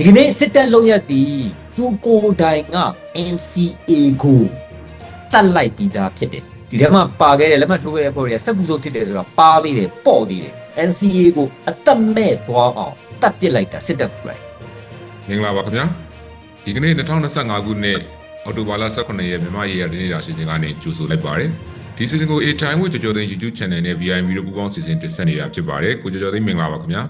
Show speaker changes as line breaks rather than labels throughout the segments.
ဒီကနေ့စစ်တပ်လုံးရက်သည်သူကိုယ်တိုင်က NCA ကိုတတ်လိုက်ပြီးသားဖြစ်တယ်ဒီထဲမှာပါခဲ့တဲ့လက်မှတ်ထိုးခဲ့တဲ့ဖွဲ့တွေကစက်ကူစိုးဖြစ်တယ်ဆိုတော့ပါသေးတယ်ပေါ့သေးတယ် NCA ကိုအသက်မဲ့သွားအောင်တတ်ပစ်လိုက်တာစစ်တပ်ကိုယ်တိုင်
မင်္ဂလာပါခင်ဗျာဒီကနေ့2025ခုနှစ်အောက်တိုဘာလ18ရက်မြန်မာရေးရတဲ့နေ့ရာစီစဉ်ကနေကြိုဆိုလိုက်ပါတယ်ဒီစီစဉ်ကို A Time with ကြော်ကြော်သိန်း YouTube Channel နဲ့ VIM တို့ပူးပေါင်းစီစဉ်တင်ဆက်နေတာဖြစ်ပါတယ်ကိုကြော်ကြော်သိန်းမင်္ဂလာပါခင်ဗျာ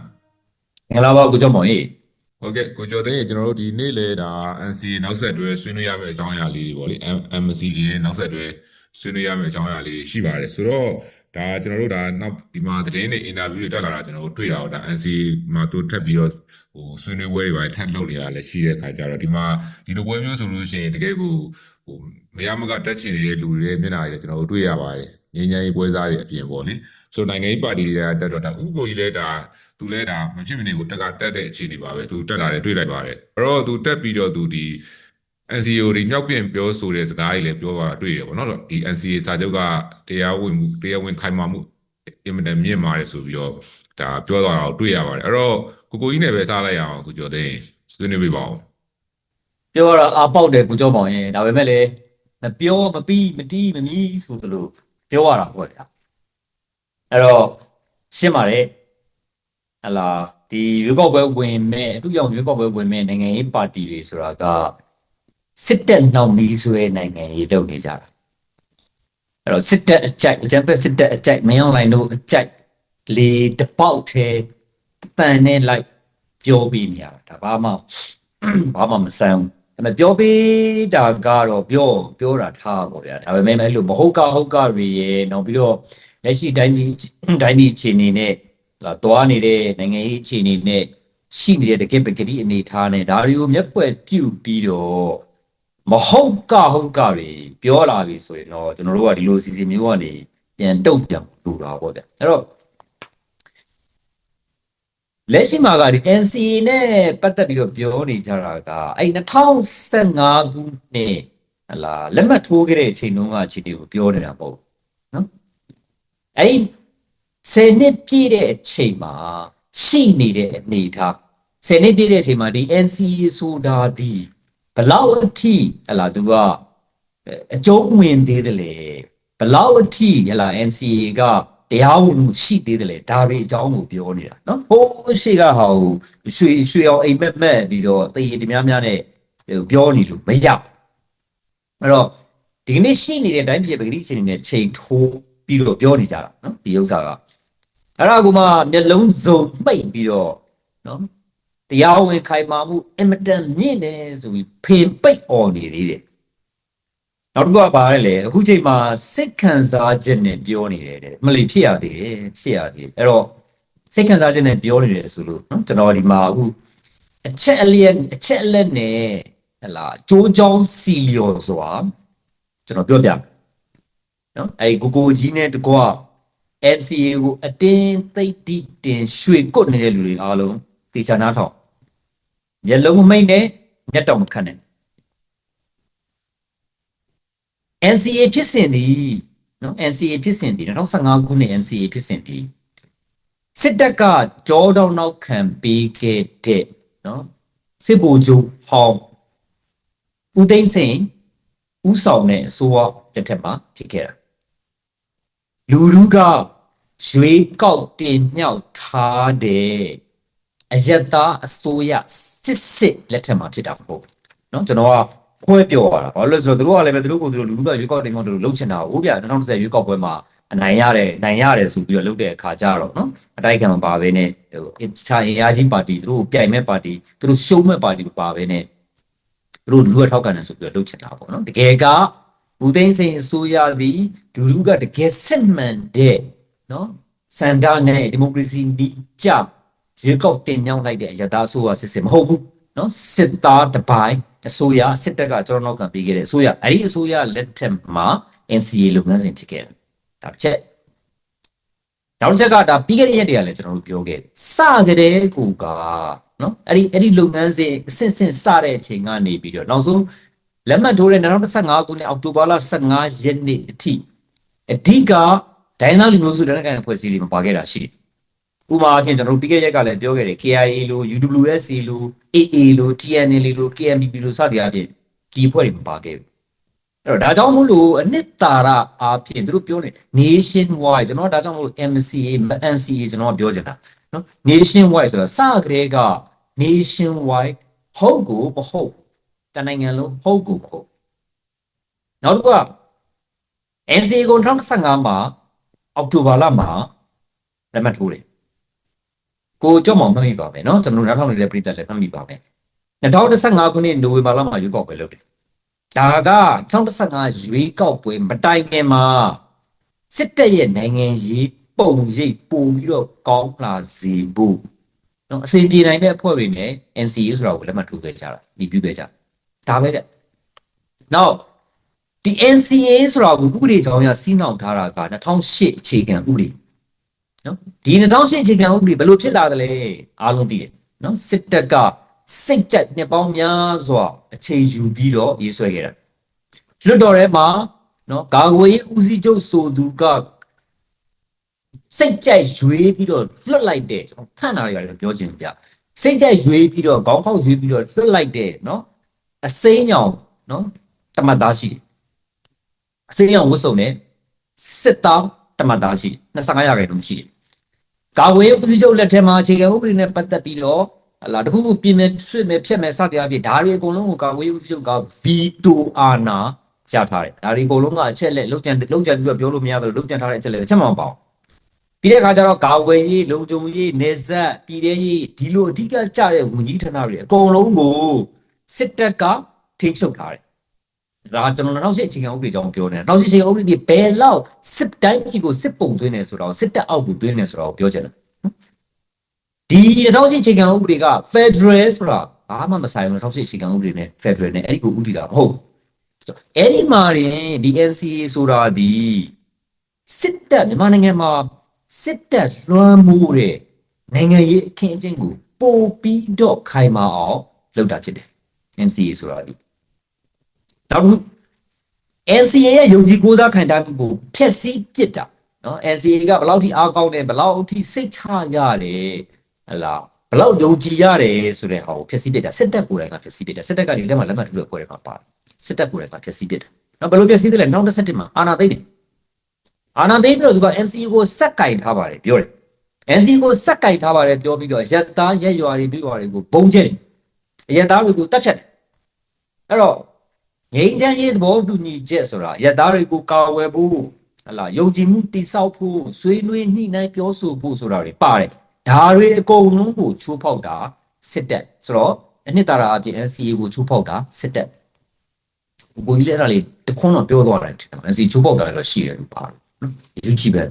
မင်္ဂလာပါကိုကျော်မောင်ကြီး
ဟုတ်ကဲ့ကိုကျော်သိန်းရေကျွန်တော်တို့ဒီနေ့လေဒါ NCA နောက်ဆက်တွဲဆွေးနွေးရမယ့်အကြောင်းအရာလေးတွေပေါ့လေ MCA ရဲ့နောက်ဆက်တွဲဆွေးနွေးရမယ့်အကြောင်းအရာလေးတွေရှိပါတယ်ဆိုတော့ဒါကျွန်တော်တို့ဒါနောက်ဒီမှာသတင်းတွေအင်တာဗျူးတွေတက်လာတာကျွန်တော်တို့တွေ့တာတော့ဒါ NCA မှာသူထပ်ပြီးတော့ဟိုဆွေးနွေးပွဲတွေပါထပ်လုပ်နေတာလည်းရှိတဲ့ခါကျတော့ဒီမှာဒီလိုပွဲမျိုးဆိုလို့ရှိရင်တကယ်ကိုဟိုမရမကတက်ချင်နေတဲ့လူတွေရဲ့မျက်နှာတွေလည်းကျွန်တော်တို့တွေ့ရပါတယ် ငြိမ်းချမ်းရေးပွဲစားတွေအပြင်ပေါ့လေဆိုတော့နိုင်ငံရေးပါတီတွေကတက်တော့ဒါဥပ္ကိုကြီးလည်းဒါသူလည်းဒါမဖြစ်မနေကိုတက်ကတက်တဲ့အခြေအနေပါပဲသူတက်လာတယ်တွေ့လိုက်ပါတယ်အဲ့တော့သူတက်ပြီးတော့သူဒီ NCO တွေမြောက်ပြင်ပြောဆိုတဲ့စကားကြီးလည်းပြောသွားတာတွေ့တယ်ပေါ့နော်ဒီ NCA စာချုပ်ကတရားဝင်မှုတရားဝင်ခိုင်မာမှုအင်မတန်မြင့်မာတယ်ဆိုပြီးတော့ဒါပြောသွားတာကိုတွေ့ရပါတယ်အဲ့တော့ကိုကိုကြီးနဲ့ပဲစားလိုက်ရအောင်ကိုကျော်သိန်းဆွေးနွေးပြပါဦး
ပြောရတာအာပေါက်တယ်ကိုကျော်မောင်ရင်ဒါပေမဲ့လည်းမပြောမပြီးမတီးမမီးဆိုသလို ပြောရတာပေါ့ဗျာအဲ့တော့ရှင်းပါတယ်ဟလာဒီရွေးကောက်ပွဲဝင်မဲ့အတူရောင်ရွေးကောက်ပွဲဝင်မဲ့နိုင်ငံရေးပါတီတွေဆိုတာကစစ်တပ်နှောင်မီးဆွဲနိုင်ငံရေးလုပ်နေကြတာအဲ့တော့စစ်တပ်အကြိုက်အကြံဖက်စစ်တပ်အကြိုက်မင်းအောင်လိုင်တို့အကြိုက်လေတပေါက်သေးတန်နဲ့လိုက်ပြောပြီးနေရတာဒါဘာမှဘာမှမဆန်းဘူး ဒါပေမဲ့ပြောပေးတာကတော့ပြောပြောတာထားပါဗျာဒါပေမဲ့အဲ့လိုမဟုတ်ကဟုတ်ကတွေရေနောက်ပြီးတော့လက်ရှိတိုင်းပြည်တိုင်းပြည်အခြေအနေနဲ့လာသွားနေတဲ့နိုင်ငံရေးအခြေအနေနဲ့ရှိနေတဲ့တကယ်ပကတိအနေထားနဲ့ဒါတွေကိုမျက်ွယ်ပြုတ်ပြီးတော့မဟုတ်ကဟုတ်ကတွေပြောလာပြီဆိုရင်တော့ကျွန်တော်တို့ကဒီလိုစီစဉ်မျိုးကနေပြန်တုတ်ပြန်လူတာပေါ့ဗျာအဲ့တော့ လက်ရှိမှာကဒီ NCA နဲ့ပတ်သက်ပြီးတော့ပြောနေကြတာကအဲ့2015ခုနှစ်ဟလာလက်မှတ်ထိုးခဲ့တဲ့အချိန်တုန်းကအချိန်တွေကိုပြောနေတာပေါ့နော်အဲ့10နှစ်ပြည့်တဲ့အချိန်မှာရှိနေတဲ့အနေအထား10နှစ်ပြည့်တဲ့အချိန်မှာဒီ NCA ဆိုတာဒီဘလောက်အထိဟလာသူကအကျုံးဝင်သေးတယ်လေဘလောက်အထိဟလာ NCA က တရားဝင်မှုရှိသေးတယ်လေဒါတွေအကြောင်းကိုပြောနေတာနော်ဟိုးရှိကဟာကိုရွှေရွှေအောင်အိမ်မက်မက်ပြီးတော့တည်ရည်တများများနဲ့ပြောနေလို့မရအဲ့တော့ဒီကနေ့ရှိနေတဲ့အတိုင်းပြည်ပဂတိချင်းနဲ့ချိန်ထိုးပြီးတော့ပြောနေကြတာနော်ဒီဥစ္စာကအဲ့ဒါကမှမျက်လုံးစုံမှိတ်ပြီးတော့နော်တရားဝင်ခိုင်မာမှုအင်မတန်မြင့်နေဆိုပြီးဖင်ပိတ်អော်နေသေးတယ် နောက်တစ်ခုကပါလဲလေအခုချိန်မှာစိတ်ခံစားချက်နဲ့ပြောနေတယ်တဲ့မလီဖြစ်ရသေးတယ်ဖြစ်ရသေးတယ်အဲ့တော့စိတ်ခံစားချက်နဲ့ပြောနေတယ်ဆိုလို့နော်ကျွန်တော်ဒီမှာအခုအချက်အလျက်အချက်အလက်နဲ့ဟလာကြိုးချောင်းစီလျော်စွာကျွန်တော်ပြောပြမယ်နော်အဲ့ကိုကိုကြီးနဲ့တကွာ NCA ကိုအတင်းသိပ်တိတင်ရွှေကုတ်နေတဲ့လူတွေအားလုံးတေချာနာထောင်မျက်လုံးမမိတ်နဲ့မျက်တောင်မခတ်နဲ့ NCA ဖြစ်စဉ်သည်နော် NCA ဖြစ်စဉ်သည်2015ခုနှစ် NCA ဖြစ်စဉ်သည်စစ်တပ်ကကြောတော့နောက်ခံပေးခဲ့တဲ့နော်စစ်ဗိုလ်ချုပ်ဟောင်းဦးသိန်းစိန်ဦးဆောင်တဲ့အစိုးရတစ်ထက်မှာဖြစ်ခဲ့တာလူလူကရွေးကောက်တင်မြှောက်ထားတဲ့အယက်သားအစိုးရစစ်စစ်လက်ထက်မှာဖြစ်တာပေါ့နော်ကျွန်တော်က ခွဲပြောရတာဘာလို့လဲဆိုတော့သူတို့ကလည်းပဲသူတို့ကိုသူတို့လူလူသားရွေးကောက်တင်မောင်းတို့လှုပ်ချင်တာကိုဗျာ2020ရွေးကောက်ပွဲမှာအနိုင်ရတယ်နိုင်ရတယ်ဆိုပြီးတော့လှုပ်တဲ့အခါကျတော့နော်အတိုက်ခံမပါဘဲနဲ့ဟိုအခြားအင်အားကြီးပါတီသူတို့ပြိုင်မဲ့ပါတီသူတို့ရှုံးမဲ့ပါတီမပါဘဲနဲ့သူတို့လူလူကထောက်ခံတယ်ဆိုပြီးတော့လှုပ်ချင်တာပေါ့နော်တကယ်ကဘူသိန်းစိန်အစိုးရသည်လူလူကတကယ်စစ်မှန်တဲ့နော်စန္ဒနဲ့ဒီမိုကရေစီဒီကြရွေးကောက်တင်မြောင်းလိုက်တဲ့အရသာအစိုးရစစ်စစ်မဟုတ်ဘူးနော်စစ်သားတစ်ပိုင်း အစိုးရစစ်တပ်ကကျွန်တော်နောက်ခံပေးခဲ့တဲ့အစိုးရအဲ့ဒီအစိုးရလက်ထက်မှာ NCA လုပ်ငန်းစဉ်ဖြစ်ခဲ့တယ်ဒါတစ်ချက်နောက်တစ်ချက်ကဒါပြီးခဲ့တဲ့ရက်တွေကလည်းကျွန်တော်တို့ပြောခဲ့တယ်စကြတဲ့ကိုကနော်အဲ့ဒီအဲ့ဒီလုပ်ငန်းစဉ်အဆင့်ဆင့်စတဲ့အချိန်ကနေပြီးတော့နောက်ဆုံးလက်မှတ်ထိုးတဲ့2015ခုနှစ်အောက်တိုဘာလ15ရက်နေ့အထိအဓိကဒိုင်းသားလူမျိုးစုတနက်ကန်ဖွဲ့စည်းတွေမှာပါခဲ့တာရှိတယ် ဥပမာအဖြစ်ကျွန်တော်တို့ပြီးခဲ့တဲ့ရက်ကလည်းပြောခဲ့တယ် KIA လို့ UWSA လို့ AA လို့ TNL လို့ KNPP လို့စသည်အဖြစ်ဒီအဖွဲ့တွေမပါခဲ့ဘူးအဲ့တော့ဒါကြောင့်မို့လို့အနှစ်သာရအားဖြင့်သူတို့ပြောနေ nation wide ကျွန်တော်ဒါကြောင့်မို့လို့ MCA NCA ကျွန်တော်ပြောချင်တာနော် nation wide ဆိုတာစကတည်းက nation wide ဟုတ်ကိုမဟုတ်တနိုင်ငံလုံးဟုတ်ကိုမဟုတ်နောက်တစ်ခုက NCA ကို2015မှာအောက်တိုဘာလမှာလက်မှတ်ထိုးတယ် ကိုကြောက်မောင်မှတ်မိပါမယ်နော်ကျွန်တော်တို့2000နေတဲ့ပြည်သက်လည်းမှတ်မိပါမယ်2015ခုနှစ်နိုဝင်ဘာလမှာရွေးကောက်ပွဲလုပ်တယ်ဒါက2015ရွေးကောက်ပွဲမတိုင်ခင်မှာစစ်တပ်ရဲ့နိုင်ငံရေးပုံရိပ်ပို့ပြီးတော့ကောင်းလာစေဖို့နော်အစီအပြေနိုင်တဲ့အဖွဲ့တွေနဲ့ NCA ဆိုတာကိုလက်မှတ်ထိုးခဲ့ကြတာဒီပြုခဲ့ကြဒါပဲတဲ့နောက်ဒီ NCA ဆိုတာကိုဥပဒေကြောင်းအရစီးနှောင်ထားတာက2008အခြေခံဥပဒေ နော်ဒီ2008အခြေခံဥပဒေဘယ်လိုဖြစ်လာသလဲအားလုံးသိတယ်နော်စစ်တပ်ကစိတ်ကြက်နှစ်ပေါင်းများစွာအခြေယူပြီးတော့ရေးဆွဲခဲ့တာလွတ်တော်ထဲမှာနော်ဂါငွေဦးစီးချုပ်ဆိုသူကစိတ်ကြက်ရွေးပြီးတော့လွတ်လိုက်တဲ့ကျွန်တော်ခန့်တာတွေကလည်းပြောချင်ပြစိတ်ကြက်ရွေးပြီးတော့ခေါင်းခေါက်ရွေးပြီးတော့လွတ်လိုက်တဲ့နော်အစိမ်းညောင်နော်တမတ်သားရှိတယ်အစိမ်းညောင်ဝတ်စုံနဲ့စစ်သား တမတ်သားရှိတယ်25ရာခိုင်နှုန်းရှိတယ်ကာဝေးဦးစီးချုပ်လက်ထက်မှာအခြေခံဥပဒေနဲ့ပတ်သက်ပြီးတော့ဟလာတခုခုပြင်မယ်ဆွမယ်ဖြတ်မယ်စသည်အဖြစ်ဒါတွေအကုန်လုံးကိုကာဝေးဦးစီးချုပ်ကဗီတိုအာနာရထားတယ်ဒါတွေအကုန်လုံးကအချက်လက်လောက်ကြံလောက်ကြံပြီးတော့ပြောလို့မရတော့လောက်ကြံထားတဲ့အချက်လက်တစ်ချက်မှမပေါ့ပြီးတဲ့အခါကျတော့ကာဝေးရေးလုံခြုံရေးနေဆက်ပြည်တဲ့ရေးဒီလိုအဓိကကြတဲ့ဝန်ကြီးဌာနတွေအကုန်လုံးကိုစစ်တပ်ကထိချုပ်ထားတယ် ဒါကျွန်တော်နောက်ဆက်အခြေခံဥပဒေကြောင့်ပြောနေတာနောက်ဆက်အခြေခံဥပဒေဒီဘယ်လောက်စစ်တိုင်းပြည်ကိုစစ်ပုံသွင်းနေဆိုတော့စစ်တပ်အောက်ကိုသွင်းနေဆိုတော့ပြောချင်တယ်ဒီ2008အခြေခံဥပဒေက Federal ဆိုတာဘာမှမဆိုင်ဘူး2008အခြေခံဥပဒေနဲ့ Federal နဲ့အဲ့ဒီကိုဥပဒေတာမဟုတ်ဘူးအဲ့ဒီမှာရင်ဒီ NCA ဆိုတာဒီစစ်တပ်မြန်မာနိုင်ငံမှာစစ်တပ်လွှမ်းမိုးတဲ့နိုင်ငံရေးအခင်းအကျင်းကိုပို့ပြီးတော့ခိုင်မာအောင်လုပ်တာဖြစ်တယ် NCA ဆိုတာဒီ နောက်တစ်ခု NCA ရဲ့ယုံကြည်ကိုးစားခံထားမှုကိုဖျက်ဆီးပစ်တာနော် NCA ကဘယ်လောက်ထိအားကောင်းတယ်ဘယ်လောက်ထိစိတ်ချရတယ်ဟလာဘယ်လောက်ယုံကြည်ရတယ်ဆိုတဲ့ဟာကိုဖျက်ဆီးပစ်တာစစ်တပ်ကိုယ်တိုင်ကဖျက်ဆီးပစ်တာစစ်တပ်ကဒီလက်မှာလက်မှတ်ထိုးတဲ့ဖွဲ့တွေမှာပါတယ်စစ်တပ်ကိုယ်တိုင်ကဖျက်ဆီးပစ်တာနော်ဘယ်လိုဖျက်ဆီးတယ်လဲ2017မှာအာနာသိမ့်တယ်အာနာသိမ့်ပြီးတော့သူက NCA ကိုစက်ကင်ထားပါတယ်ပြောတယ် NCA ကိုစက်ကင်ထားပါတယ်ပြောပြီးတော့ရက်သားရက်ရွာတွေပြီးရွာတွေကိုဘုံကျဲတယ်ရက်သားတွေကိုတတ်ဖြတ်တယ်အဲ့တော့ ငိမ့်ချမ်းရေးသဘောတူညီချက်ဆိုတာရက်သားတွေကိုကာဝယ်ဖို့ဟလာယုံကြည်မှုတိဆောက်ဖို့ဆွေးနွေးညှိနှိုင်းပြောဆိုဖို့ဆိုတာတွေပါတယ်ဒါတွေအကုန်လုံးကိုချိုးဖောက်တာစစ်တပ်ဆိုတော့အနှစ်သာရအပြင် NCA ကိုချိုးဖောက်တာစစ်တပ်ကိုကြီးလည်းအဲ့ဒါလေးတခွန်းတော့ပြောသွားတယ်ထင်တယ် NCA ချိုးဖောက်တာလည်းရှိတယ်လို့ပါတယ်နော်ယူကြည့်ပဲ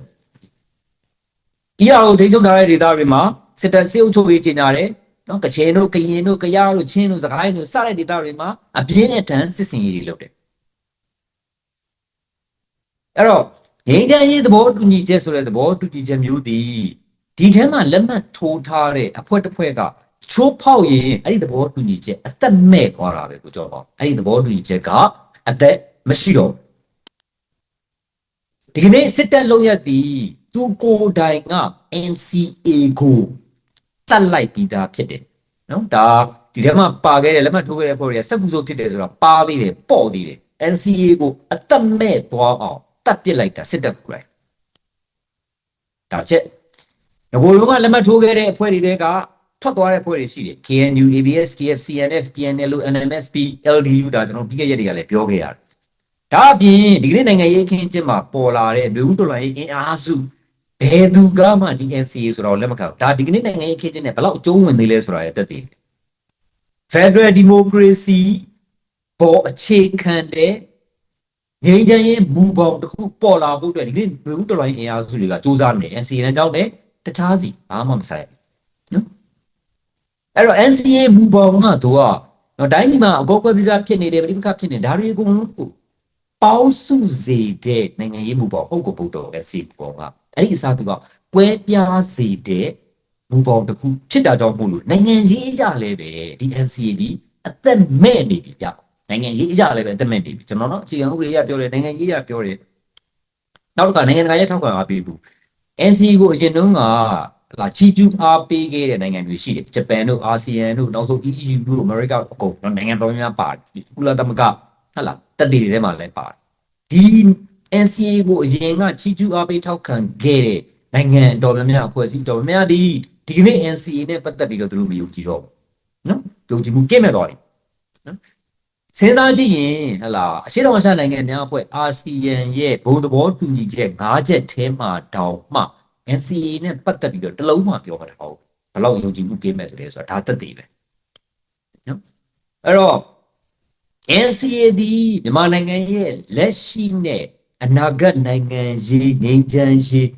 ER ကိုထိန်းချုပ်ထားတဲ့ဒေသတွေမှာစစ်တပ်စေအုပ်ချုပ်ရေးကျင်းရတယ် နော်ကချင်တို့ကရင်တို့ကယားတို့ချင်းတို့စကိုင်းတို့စတဲ့ဒေသတွေမှာအပြင်းအထန်စစ်စင်ရေးတွေလုပ်တယ်အဲ့တော့ငင်းချမ်းရေးသဘောတူညီချက်ဆိုတဲ့သဘောတူညီချက်မျိုးဒီဒီထဲမှာလက်မှတ်ထိုးထားတဲ့အဖွဲ့တစ်ဖွဲ့ကချိုးဖောက်ရင်အဲ့ဒီသဘောတူညီချက်အသက်မဲ့သွားတာပဲကိုကြောပေါ့အဲ့ဒီသဘောတူညီချက်ကအသက်မရှိတော့ဒီကနေ့စစ်တပ်လုံးရက်သည်သူကိုယ်တိုင်က NCA ကို တတ်လိုက်ပြီးသားဖြစ်တယ်နော်ဒါဒီထဲမှာပါခဲ့တဲ့လက်မှတ်ထိုးခဲ့တဲ့ဖွဲ့တွေကစက်ကူစိုးဖြစ်တယ်ဆိုတာပါသေးတယ်ပေါ့သေးတယ် NCA ကိုအသက်မဲ့သွားအောင်တတ်ပစ်လိုက်တာစစ်တပ်ကိုယ်တိုင်ဒါချက်ငကိုလုံးကလက်မှတ်ထိုးခဲ့တဲ့အဖွဲ့တွေတဲကထွက်သွားတဲ့အဖွဲ့တွေရှိတယ် KNU ABS TF CNF PNL NMSP LDU ဒါကျွန်တော်ပြီးခဲ့ရက်တွေကလည်းပြောခဲ့ရတယ်ဒါအပြင်ဒီကနေ့နိုင်ငံရေးအခင်းအကျင်းမှာပေါ်လာတဲ့လူဦးတော်လိုင်းအင်အားစု ဘယ်သူကမှဒီ NCA ဆိုတော့လက်မခံဘူးဒါဒီကနေ့နိုင်ငံရေးအခင်းအကျင်းနဲ့ဘယ်လောက်အကျုံးဝင်သေးလဲဆိုတာရတက်တည် Federal Democracy ပေါ်အခြေခံတဲ့ငြိမ်းချမ်းရေးမူပေါင်းတစ်ခုပေါ်လာဖို့အတွက်ဒီကနေ့လူဦးတော်လိုင်းအင်အားစုတွေကစူးစမ်းနေ NCA နဲ့ကြောင်းတယ်တခြားစီဘာမှမဆိုင်နော်အဲ့တော့ NCA မူပေါင်းကတော့နော်တိုင်းပြည်မှာအကောကွဲပြပြဖြစ်နေတယ်ပြိပခဖြစ်နေဒါတွေအကုန်လုံးကိုပေါင်းစုစေတဲ့နိုင်ငံရေးမူပေါင်းဟုတ်ကိုပုတ်တော် NCA ပေါ်က အဲ့ဒီအစားသူကကွဲပြားစေတဲ့မူပေါင်းတစ်ခုဖြစ်တာကြောင့်မို့လို့နိုင်ငံရေးအရာလည်းပဲဒီ NCA ဒီအသက်မဲ့နေပြီဗျနိုင်ငံရေးအရာလည်းပဲအသက်မဲ့နေပြီကျွန်တော်တို့အခြေခံဥပဒေအရပြောတယ်နိုင်ငံရေးအရပြောတယ်နောက်တစ်ခါနိုင်ငံတကာရဲ့ထောက်ခံအားပေးဘူး NCA ကိုအရင်တုန်းကလာချီကျူးအားပေးခဲ့တဲ့နိုင်ငံတွေရှိတယ်ဂျပန်တို့အာဆီယံတို့နောက်ဆုံး EU တို့အမေရိကအကုန်နော်နိုင်ငံတော်များများပါတယ်ကုလသမဂ္ဂဟုတ်လားတက်တည်တွေထဲမှာလည်းပါတယ်ဒီ NCA ကိုအရင်ကချီကျူးအားပေးထောက်ခံခဲ့တဲ့နိုင်ငံတော်များများအဖွဲ့အစည်းတော်များများဒီဒီကနေ့ NCA နဲ့ပတ်သက်ပြီးတော့သူတို့မယုံကြည်တော့ဘူးနော်ယုံကြည်မှုကင်းမဲ့သွားတယ်နော်စဉ်းစားကြည့်ရင်ဟလာအရှေ့တောင်အာရှနိုင်ငံများအဖွဲ့အာဆီယံရဲ့ဘုံသဘောတူညီချက်၅ချက်ထဲမှာတောင်မှ NCA နဲ့ပတ်သက်ပြီးတော့တစ်လုံးမှပြောမထားဘူးဘယ်လောက်ယုံကြည်မှုကင်းမဲ့တယ်ဆိုတာဒါသက်သေပဲနော်အဲ့တော့ NCA ဒီမြန်မာနိုင်ငံရဲ့လက်ရှိနဲ့ အနာဂတ်နိုင်ငံရေးငြိမ်းချမ်းရေး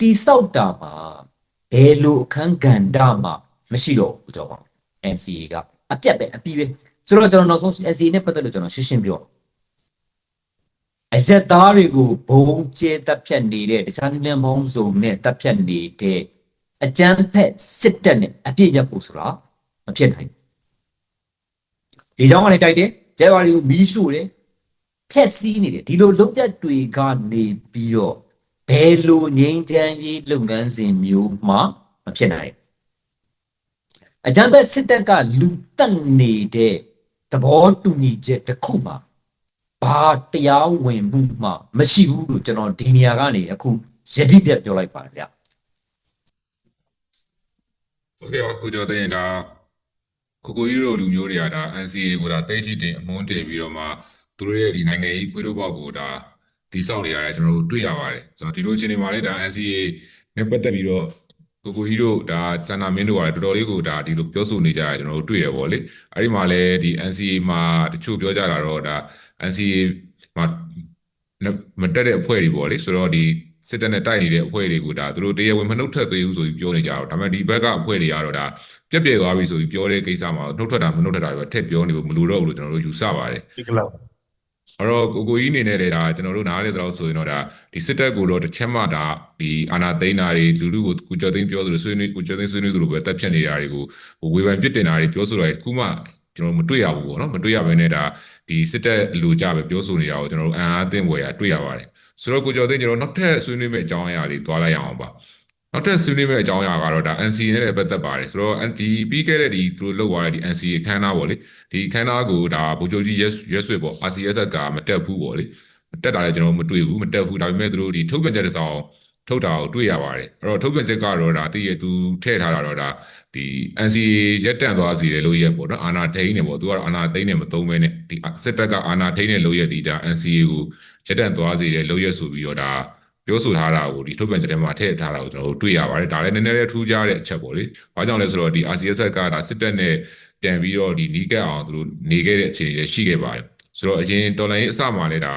တိဆောက်တာမှာဘယ်လိုအခန်းကဏ္ဍမှမရှိတော့ဘူးကြောပါ NCA ကအပြတ်ပဲအပြီးပဲဆိုတော့ကျွန်တော်နောက်ဆုံး NCA နဲ့ပတ်သက်လို့ကျွန်တော်ရှင်းရှင်းပြောအရက်သားတွေကိုဘုံကျဲတပ်ဖြတ်နေတဲ့တခြားနိုင်ငံမောင်းစုံနဲ့တပ်ဖြတ်နေတဲ့အကြမ်းဖက်စစ်တပ်နဲ့အပြစ်ရပ်ဖို့ဆိုတာမဖြစ်နိုင်ဘူးဒီကြောင့်ကလည်းတိုက်တယ်ကျဲပါတွေကိုမီးရှို့တယ် ဖြက်စီးနေတယ်ဒီလိုလုံရက်တွေကနေပြီးတော့ဘယ်လိုငြိမ်းချမ်းရေးလုပ်ငန်းစဉ်မျိုးမှမဖြစ်နိုင်ဘူးအကြမ်းဖက်စစ်တပ်ကလူတက်နေတဲ့သဘောတူညီချက်တစ်ခုမှဘာတရားဝင်မှုမှမရှိဘူးလို့ကျွန်တော်ဒီနေရာကနေအခုယတိပြတ်ပြောလိုက်ပါတယ်ဗျာ
โอเคပါကိုကျော်သိရင်ဒါကိုကိုကြီးတို့လူမျိုးတွေကဒါ NCA ကိုဒါတိတ်ထိတင်အမွန်းတင်ပြီးတော့မှ သူတို့ရဲ့ဒီနိုင်ငံရေးခွေးတို့ဘောက်ကိုဒါဒီဆောက်နေရတယ်ကျွန်တော်တို့တွေ့ရပါတယ်ဆိုတော့ဒီလိုအချိန်တွေမှာလည်းဒါ NCA နဲ့ပတ်သက်ပြီးတော့ကိုကိုကြီးတို့ဒါစန္ဒမင်းတို့ကတော်တော်လေးကိုဒါဒီလိုပြောဆိုနေကြရကျွန်တော်တို့တွေ့ရပါဗောလေအဲ့ဒီမှာလည်းဒီ NCA မှာတချို့ပြောကြတာတော့ဒါ NCA မှာမတက်တဲ့အဖွဲ့တွေပေါ့လေဆိုတော့ဒီစစ်တပ်နဲ့တိုက်နေတဲ့အဖွဲ့တွေကိုဒါသူတို့တရားဝင်မနှုတ်ထွက်သေးဘူးဆိုပြီးပြောနေကြတော့ဒါပေမဲ့ဒီဘက်ကအဖွဲ့တွေကတော့ဒါပြက်ပြက်သွားပြီဆိုပြီးပြောတဲ့ကိစ္စမှာနှုတ်ထွက်တာမနှုတ်ထွက်တာတွေပဲထည့်ပြောနေဖို့မလိုတော့ဘူးလို့ကျွန်တော်တို့ယူဆပါတယ်
ဒီကလောက်
အဲ့တော့ကိုကိုကြီးအနေနဲ့လည်းဒါကျွန်တော်တို့နားလေတော့ဆိုရင်တော့ဒါဒီစစ်တပ်ကိုတော့တစ်ချက်မှဒါဒီအာနာသိန်းတာတွေလူလူကိုကိုကျော်သိန်းပြောသလိုဆွေးနွေးကိုကျော်သိန်းဆွေးနွေးသလိုပဲတက်ဖြတ်နေတာတွေကိုဟိုဝေဖန်ပြစ်တင်တာတွေပြောဆိုတာတွေတစ်ခုမှကျွန်တော်မတွေ့ရဘူးပေါ့နော်မတွေ့ရဘဲနဲ့ဒါဒီစစ်တပ်လူကြပဲပြောဆိုနေတာကိုကျွန်တော်တို့အံအားသင့်ဝယ်ရတွေ့ရပါတယ်ဆိုတော့ကိုကျော်သိန်းကျွန်တော်နောက်ထပ်ဆွေးနွေးမယ့်အကြောင်းအရာလေးတွားလိုက်ရအောင်ပါ နောက်ထပ်ဆွေးနွေးမယ့်အကြောင်းအရာကတော့ဒါ NCA နဲ့လည်းပတ်သက်ပါတယ်ဆိုတော့ဒီပြီးခဲ့တဲ့ဒီသူတို့လောက်သွားတဲ့ဒီ NCA ခန်းနာပေါ့လေဒီခန်းနာကိုဒါဗိုလ်ချုပ်ကြီးရက်ရက်ဆွေပေါ့ RCS ကမတက်ဘူးပေါ့လေမတက်တာလည်းကျွန်တော်မတွေ့ဘူးမတက်ဘူးဒါပေမဲ့သူတို့ဒီထုတ်ပြန်ချက်တစ်စောင်ထုတ်တာကိုတွေ့ရပါတယ်အဲ့တော့ထုတ်ပြန်ချက်ကတော့ဒါတည်ရသူထည့်ထားတာတော့ဒါဒီ NCA ရက်တန့်သွားစီတယ်လို့ရက်ပေါ့နော်အာနာထိန်နေပေါ့သူကတော့အာနာသိန်းနေမသုံးဘဲနဲ့ဒီစစ်တပ်ကအာနာထိန်နေလို့ရက်ဒီဒါ NCA ကိုရက်တန့်သွားစီတယ်လို့ရက်ဆိုပြီးတော့ဒါ ပြောဆိုထားတာကိုဒီထုတ်ပြန်ချက်ထဲမှာထည့်ထားတာကိုကျွန်တော်တို့တွေ့ရပါတယ်ဒါလည်းနည်းနည်းလေးထူးခြားတဲ့အချက်ပေါ့လေဘာကြောင့်လဲဆိုတော့ဒီ RCS ကဒါစစ်တပ်နဲ့ပြန်ပြီးတော့ဒီနီးကပ်အောင်သူတို့နေခဲ့တဲ့အခြေအနေတွေရှိခဲ့ပါတယ်ဆိုတော့အရင်တော်လိုင်းအစမှလည်းဒါ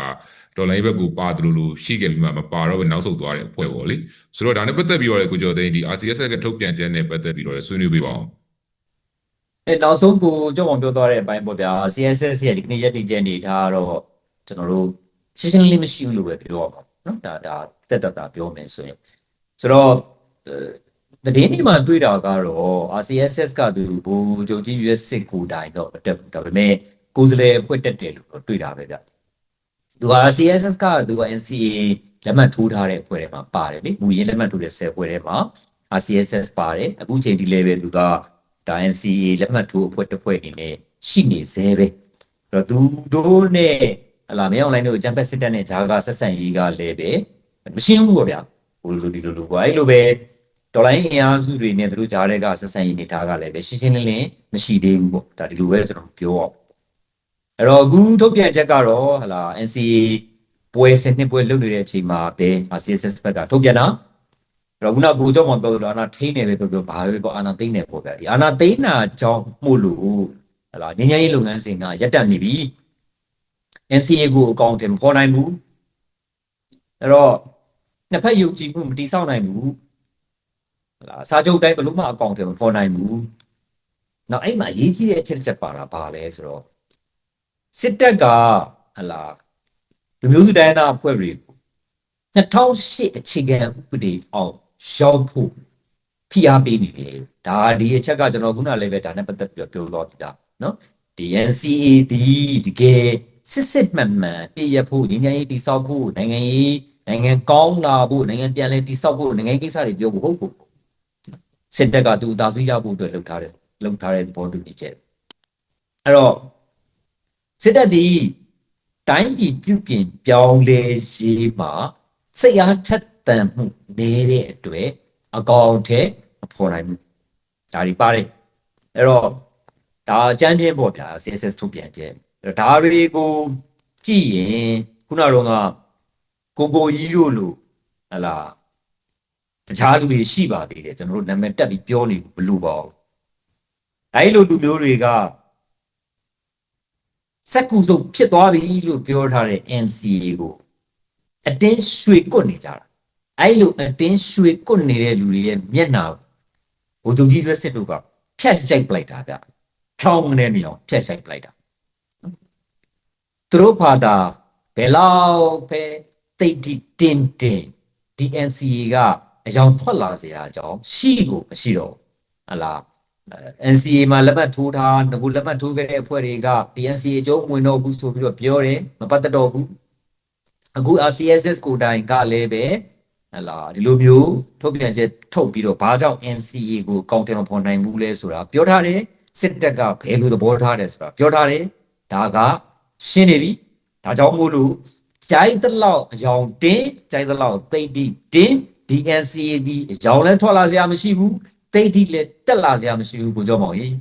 တော်လိုင်းဘက်ကိုပါသူလိုလိုရှိခဲ့ပြီးမှမပါတော့ဘဲနောက်ဆုတ်သွားတဲ့အဖွဲ့ပေါ့လေဆိုတော့ဒါနဲ့ပတ်သက်ပြီးတော့လေကိုကျော်သိန်းဒီ RCS ကထုတ်ပြန်ချက်နဲ့ပတ်သက်ပြီးတော့ဆွေးနွေးပေးပါအောင်
အဲနောက်ဆုံးကိုကြောက်အောင်ပြောသွားတဲ့အပိုင်းပေါ့ဗျာ CSS ရဲ့ဒီကနေ့ရက်တည်ချက်နေဒါကတော့ကျွန်တော်တို့ရှင်းရှင်းလင်းလင်းမရှိဘူးလို့ပဲပြောရမှာ နော်ဒါဒါတက်တက်တာပြောမယ်ဆိုရင်ဆိုတော့တည်င်းဒီမှာတွေ့တာကတော့ RCSS ကသူဘိုးချုပ်ကြီး US စစ်ကိုတိုင်တော့မတက်ဘူးဒါပေမဲ့ကိုယ်စလဲဖွဲ့တက်တယ်လို့တော့တွေ့တာပဲဗျသူက RCSS ကသူက NCA လက်မှတ်ထိုးထားတဲ့အဖွဲ့ထဲမှာပါတယ်လေမူရင်းလက်မှတ်ထိုးတဲ့ဆယ်အဖွဲ့ထဲမှာ RCSS ပါတယ်အခုချိန်ဒီ level သူကဒါ NCA လက်မှတ်ထိုးအဖွဲ့တစ်ဖွဲ့အနေနဲ့ရှိနေသေးပဲအဲ့တော့သူတို့နဲ့ ဟလာမင်း online တို့ဂျမ်ပက်စစ်တပ်နဲ့ဂျာကဆက်ဆံရေးကလည်းပဲမရှင်းဘူးပေါ့ဗျာဟိုလိုဒီလိုလိုပေါ့အဲ့လိုပဲဒေါ်လာအင်အားစုတွေနဲ့သူတို့ဂျာတွေကဆက်ဆံရေးနေထားကလည်းပဲရှင်းရှင်းလင်းလင်းမရှိသေးဘူးပေါ့ဒါဒီလိုပဲကျွန်တော်ပြောအောင်အဲ့တော့အခုထုတ်ပြန်ချက်ကတော့ဟလာ NCA ပွဲစနစ်ပွဲလုပ်နေတဲ့အချိန်မှာပဲ RCSS ဘက်ကထုတ်ပြန်တာအဲ့တော့ခုနကကိုကြောင့်မပြောလို့အာနာထိန်းနေပဲပြောပြောဘာပဲပေါ့အာနာသိန်းနေပေါ့ဗျာဒီအာနာသိန်းနာကြောင့်မှုလို့ဟလာငញ្ញရေးလုပ်ငန်းစဉ်ကရပ်တန့်နေပြီ NCA ကိုအကောင့်တင်မပေါ်နိုင်ဘူးအဲ့တော့နှစ်ဖက်ယုံကြည်မှုမတည်ဆောက်နိုင်ဘူးလာစာချုပ်တိုင်းဘလို့မှအကောင့်တင်မပေါ်နိုင်ဘူးနောက်အဲ့မှာအရေးကြီးတဲ့အချက်တစ်ချက်ပါတာပါလဲဆိုတော့စစ်တပ်ကဟလာလူမျိုးစုတိုင်းသားအဖွဲ့တွေ2008အခြေခံဥပဒေအောင်ရောက်ဖို့ဖိအားပေးနေတယ်ဒါဒီအချက်ကကျွန်တော်ခုနလည်းပဲဒါနဲ့ပတ်သက်ပြီးပြောတော့ပြတာနော်ဒီ NCA ဒီတကယ် စစ်စစ်မှန်မှန်ပြည့်ရဖို့ငြိမ်းချမ်းရေးတည်ဆောက်ဖို့နိုင်ငံရေးနိုင်ငံကောင်းလာဖို့နိုင်ငံပြန်လည်တည်ဆောက်ဖို့နိုင်ငံရေးကိစ္စတွေပြောဖို့ဟုတ်ဖို့စစ်တပ်ကသူအသာစီးရဖို့အတွက်လှုပ်ထားတဲ့လှုပ်ထားတဲ့သဘောတူညီချက်အဲ့တော့စစ်တပ်ဒီတိုင်းပြည်ပြုပြင်ပြောင်းလဲရေးမှာစိတ်အားထက်သန်မှုနေတဲ့အတွက်အကောင်အထည်မဖော်နိုင်ဘူးဒါဒီပါတယ်အဲ့တော့ဒါအကြမ်းပြင်းပေါ့ဗျာ CSS ထုတ်ပြန်ချက်အဲ့တော့ ဒါတွေကိုကြည့်ရင်ခုနကတော့ကကိုကိုကြီးတို့လို့ဟလာတခြားလူတွေရှိပါသေးတယ်ကျွန်တော်တို့နာမည်တက်ပြီးပြောနေဘူးဘလို့ပါဘူးအဲဒီလိုလူမျိုးတွေကစက်ကူစုပ်ဖြစ်သွားပြီလို့ပြောထားတဲ့ NCA ကိုအတင်းရွှေကွတ်နေကြတာအဲဒီလိုအတင်းရွှေကွတ်နေတဲ့လူတွေရဲ့မျက်နှာဘုသူကြီးရွက်စစ်တို့ကဖြတ်ရိုက်ပလိုက်တာဗျချောင်းမနေနေအောင်ဖြတ်ရိုက်ပလိုက်တာ သူတို့ဘာသာဘယ်လောက်ပဲတိတ်တိတင်းတင်းဒီ NCA ကအယောင်ထွက်လာစရာအကြောင်းရှိကိုမရှိတော့ဟလား NCA မှာလက်မှတ်ထိုးထားငကူလက်မှတ်ထိုးခဲ့တဲ့အဖွဲ့တွေက DNCA အကျုံးဝင်တော့ဘူးဆိုပြီးတော့ပြောတယ်မပတ်သက်တော့ဘူးအခု RCSS ကိုတိုင်ကလည်းပဲဟလာဒီလိုမျိုးထုတ်ပြန်ချက်ထုတ်ပြီးတော့ဘာကြောင့် NCA ကိုကောင်တယ်မဖော်နိုင်ဘူးလဲဆိုတာပြောထားတယ်စစ်တပ်ကဘယ်လိုသဘောထားတယ်ဆိုတာပြောထားတယ်ဒါက ရှင်းနေပြီဒါကြောင့်မို့လို့ကြိုက်တဲ့လောက်အယောင်တင်းကြိုက်တဲ့လောက်သိတိတင်း DNCA ဒီအယောင်လဲထွက်လာစရာမရှိဘူးသိတိလည်းတက်လာစရာမရှိဘူးကိုကြောမောင်ကြီး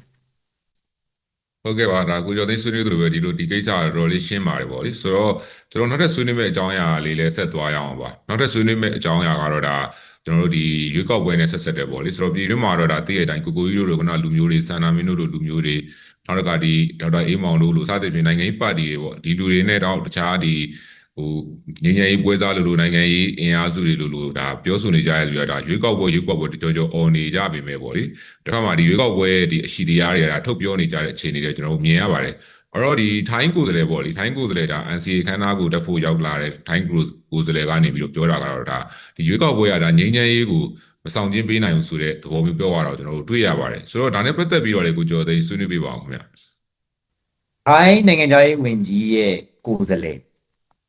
ဟုတ်ကဲ့ပါဒါကိုကျော်သိန်းဆွေးနွေးသလိုပဲဒီလိုဒီကိစ္စကတော်တော်လေးရှင်းပါတယ်ပေါ့လေဆိုတော့ကျွန်တော်နောက်ထပ်ဆွေးနွေးမယ့်အကြောင်းအရာလေးလည်းဆက်သွားရအောင်ပါနောက်ထပ်ဆွေးနွေးမယ့်အကြောင်းအရာကတော့ဒါကျွန်တော်တို့ဒီရွေးကောက်ပွဲနဲ့ဆက်ဆက်တယ်ပေါ့လေဆိုတော့ပြည်တွင်းမှာတော့ဒါတည့်ရတဲ့အတိုင်းကိုကိုကြီးတို့လိုကနလူမျိုးတွေစန္ဒာမင်းတို့လိုလူမျိုးတွေ နောက်တစ်ခါဒီဒေါက်တာအေးမောင်တို့လိုစသဖြင့်နိုင်ငံရေးပါတီတွေပေါ့ဒီလူတွေနဲ့တော့တခြားဒီဟိုငញ្ញရေးပွဲစားလိုလိုနိုင်ငံရေးအင်အားစုတွေလိုလိုဒါပြောဆိုနေကြရသူကဒါရွေးကောက်ပွဲရွေးကောက်ပွဲတကြောကြောအော်နေကြပြီပဲပေါ့လေတစ်ခါမှဒီရွေးကောက်ပွဲဒီအရှိတရားတွေကဒါထုတ်ပြောနေကြတဲ့အခြေအနေတွေကျွန်တော်တို့မြင်ရပါတယ်အဲ့တော့ဒီထိုင်းကိုယ်စားလှယ်ပေါ့လေထိုင်းကိုယ်စားလှယ်ဒါ NCA ခန်းသားကိုတက်ဖို့ရောက်လာတဲ့ထိုင်းကိုယ်စားလှယ်ကနေပြီးတော့ပြောတာကတော့ဒါဒီရွေးကောက်ပွဲကဒါငြိမ်းချမ်းရေးကိုမဆောင်ကျင်းပေးနိုင်ဘူးဆိုတဲ့သဘောမျိုးပြောရတော့ကျွန်တော်တို့တွေ့ရပါတယ်ဆိုတော့ဒါနဲ့ပတ်သက်ပြီးတော့လေကိုကျော်သိန်းဆွေးနွေးပေးပါအောင်ခင်ဗျ
အိုင်းနိုင်ငံသားရေးဝန်ကြီးရဲ့ကိုယ်စားလှယ်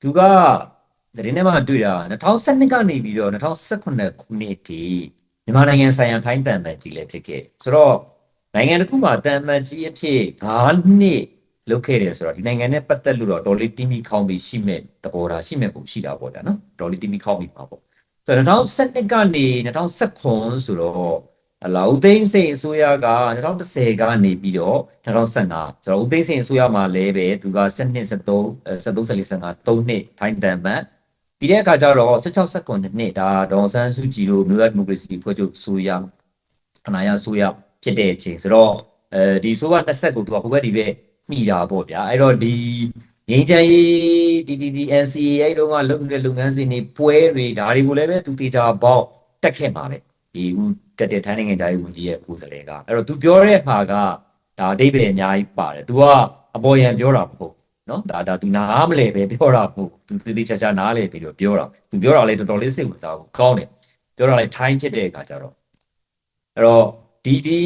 သူကသတင်းထဲမှာတွေ့တာ2012ကနေပြီးတော့2018ခုနှစ်ထိမြန်မာနိုင်ငံဆိုင်ရာထိုင်းတန်မန်ကြီးလည်းဖြစ်ခဲ့ဆိုတော့နိုင်ငံတစ်ခုမှာတန်မန်ကြီးအဖြစ်9နှစ်လုပ်ခဲ့တယ်ဆိုတော့ဒီနိုင်ငံနဲ့ပတ်သက်လို့တော့ဒေါ်လေးတီမီခေါင်းပြီးရှိမဲ့သဘောထားရှိမဲ့ပုံရှိတာပေါ့ဗျာနော်ဒေါ်လေးတီမီခေါင်းပြီးပါပေါ့ ဆိုတော့2012ကနေ2019ဆိုတော့အလာဦးသိန်းစိန်အစိုးရက2010ကနေပြီးတော့2015ဆိုတော့ဦးသိန်းစိန်အစိုးရမှာလည်းပဲသူက7နှစ်73 73 75 3နှစ်ထိုင်းတန်မန်ပြီးတဲ့အခါကျတော့16 19နှစ်ဒါဒေါ်ဆန်းစုကြည်တို့မြို့သားဒီမိုကရေစီဖွဲ့ချုပ်အစိုးရအနာရအစိုးရဖြစ်တဲ့အချိန်ဆိုတော့အဲဒီအစိုးရ20ကိုသူကဟိုဘက်ဒီဘက်မိတာပေါ့ဗျာအဲ့တော့ဒီ ငင်းချမ်းရေးဒီဒီဒီ NCA အဲ့တုန်းကလုပ်နေတဲ့လုပ်ငန်းစဉ်တွေပွဲတွေဒါတွေကိုလည်းပဲသူတေချာပေါက်တက်ခဲ့မှာပဲဒီဦးတက်တဲ့ထိုင်းနိုင်ငံသားရေးဝန်ကြီးရဲ့ကိုယ်စားလှယ်ကအဲ့တော့သူပြောတဲ့ဟာကဒါအတိတ်ပဲအများကြီးပါတယ်သူကအပေါ်ယံပြောတာမဟုတ်နော်ဒါဒါသူနားမလဲပဲပြောတာမဟုတ်သူသေသေးချာချာနားလဲပြီးတော့ပြောတာသူပြောတာလည်းတော်တော်လေးစိတ်ဝင်စားဘူးကောင်းတယ်ပြောတာလည်းထိုင်းဖြစ်တဲ့အခါကျတော့အဲ့တော့ဒီဒီ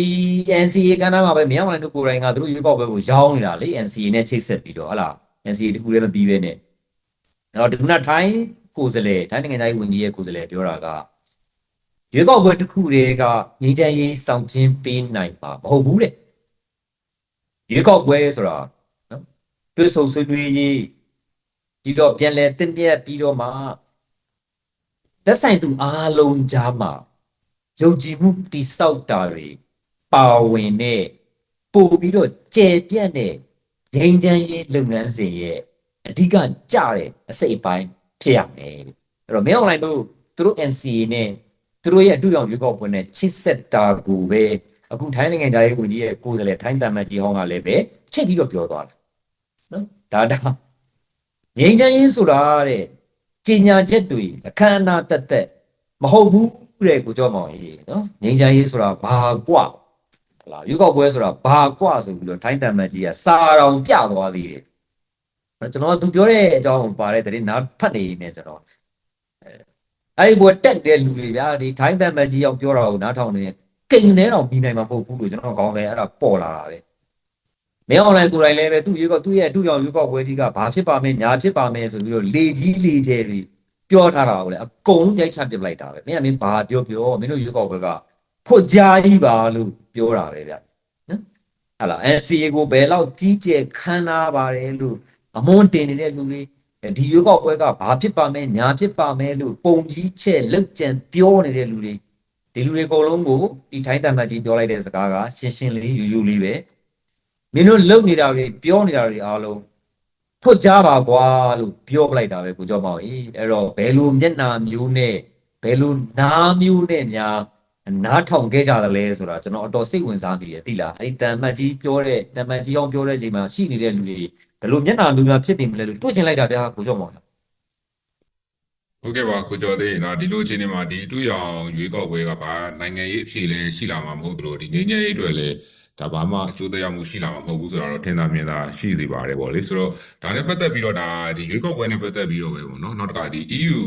NCA ကဏ္ဍမှာပဲမြောက်လိုင်းတို့ကိုယ်တိုင်ကသူတို့ရွေးကောက်ပွဲကိုရောင်းနေတာလေ NCA နဲ့ချိတ်ဆက်ပြီးတော့ဟလာ NCA တခုလည်းမပြီးပဲနဲ့အဲ့တော့ဒီခုနထိုင်းကိုယ်စားလှယ်ထိုင်းနိုင်ငံသားရေးဝန်ကြီးရဲ့ကိုယ်စားလှယ်ပြောတာကရွေးကောက်ပွဲတစ်ခုတည်းကငြိမ်းချမ်းရေးစောင့်ခြင်းပေးနိုင်မှာမဟုတ်ဘူးတဲ့ရွေးကောက်ပွဲဆိုတာနော်တွဲဆုံဆွေးနွေးရေးဒီတော့ပြန်လဲတင့်ပြက်ပြီးတော့မှသက်ဆိုင်သူအားလုံးကြားမှာယုံကြည်မှုတိဆောက်တာတွေပါဝင်တဲ့ပို့ပြီးတော့ကြဲပြန့်တဲ့ ငြိမ်းချမ်းရေးလုပ်ငန်းစဉ်ရဲ့အဓိကကြတဲ့အစိတ်အပိုင်းဖြစ်ရမယ်အဲ့တော့မင်းအွန်လိုင်းတို့သူတို့ NCA နဲ့သူတို့ရဲ့အတူရောင်ရွေးကောက်ပွဲနဲ့ချစ်ဆက်တာကိုပဲအခုထိုင်းနိုင်ငံသားရေးဝန်ကြီးရဲ့ကိုယ်စားလှယ်ထိုင်းတမန်ကြီးဟောင်းကလည်းပဲချစ်ပြီးတော့ပြောသွားတယ်နော်ဒါဒါငြိမ်းချမ်းရေးဆိုတာတဲ့ကြီးညာချက်တွေအခမ်းအနားတက်တက်မဟုတ်ဘူးတဲ့ကိုကြောမောင်ကြီးနော်ငြိမ်းချမ်းရေးဆိုတာဘာကွဟ လာရွေးကောက်ပွဲဆိုတာဘာကွဆိုပြီးတော့ထိုင်းတမန်ကြီးကစာတော်ပြသွားသေးတယ်ကျွန်တော်သူပြောတဲ့အကြောင်းကိုပါတဲ့တည်းနားဖတ်နေနေကျွန်တော်အဲ့ဒီဘွယ်တက်တဲ့လူတွေဗျာဒီထိုင်းတမန်ကြီးရောက်ပြောတာကိုနားထောင်နေကိန်းနေတော့ပြီးနိုင်မှာမဟုတ်ဘူးလို့ကျွန်တော်ကောင်းတယ်အဲ့ဒါပေါ်လာတာပဲမင်းအွန်လိုင်းကိုယ်တိုင်လည်းပဲသူ့ရွေးကောက်သူ့ရဲ့အတူရောင်ရွေးကောက်ပွဲကြီးကဘာဖြစ်ပါမယ်ညာဖြစ်ပါမယ်ဆိုပြီးတော့လေကြီးလေကျဲတွေပြောထားတာကိုလေအကုန်လုံးရိုက်ချပစ်လိုက်တာပဲမင်းကမင်းဘာပြောပြောမင်းတို့ရွေးကောက်ပွဲက ဖွတ်ကြားကြီးပါလို့ပြောတာပဲဗျနော်ဟာလား NCA ကိုဘယ်လောက်ကြီးကျယ်ခမ်းနားပါတယ်လို့အမွန်တင်နေတဲ့လူတွေဒီရွေးကောက်ပွဲကဘာဖြစ်ပါမယ်ညာဖြစ်ပါမယ်လို့ပုံကြီးချက်လောက်ကြံပြောနေတဲ့လူတွေဒီလူတွေအကုန်လုံးကိုဒီထိုင်းတမတ်ကြီးပြောလိုက်တဲ့စကားကရှင်းရှင်းလေးယူယူလေးပဲမင်းတို့လုံနေတာတွေပြောနေတာတွေအားလုံးဖွတ်ကြားပါကွာလို့ပြောပလိုက်တာပဲကိုကျော်မောင်ကြီးအဲ့တော့ဘယ်လိုမျက်နှာမျိုးနဲ့ဘယ်လိုနားမျိုးနဲ့များ နားထောင်ခဲ့ကြတယ်လဲဆိုတာကျွန်တော်အတော်စိတ်ဝင်စားမိတယ်သိလားအဲ့ဒီတန်မတ်ကြီးပြောတဲ့တန်မတ်ကြီးအောင်ပြောတဲ့အချိန်မှာရှိနေတဲ့လူတွေဘယ်လိုမျက်နှာလူများဖြစ်နေမလဲလို့တွေးကျင်လိုက်တာဗျာကိုကျော်မောင်
ဟုတ်ကဲ့ပါကိုကျော်သေးနော်ဒီလိုအခြေအနေမှာဒီတူရောင်ရွေးကောက်ပွဲကပါနိုင်ငံရေးအဖြစ်လဲရှိလာမှာမဟုတ်သလိုဒီငြိမ်းချမ်းရေးအတွက်လည်း ဒါဘာမှအကျိုးသက်ရောက်မှုရှိလာမှာမဟုတ်ဘူးဆိုတော့ထင်သာမြင်သာရှိစေပါတယ်ပေါ့လေဆိုတော့ဒါနဲ့ပတ်သက်ပြီးတော့ဒါဒီရွေးကောက်ပွဲနဲ့ပတ်သက်ပြီးတော့ပဲပေါ့နော်နောက်တစ်ခါဒီ EU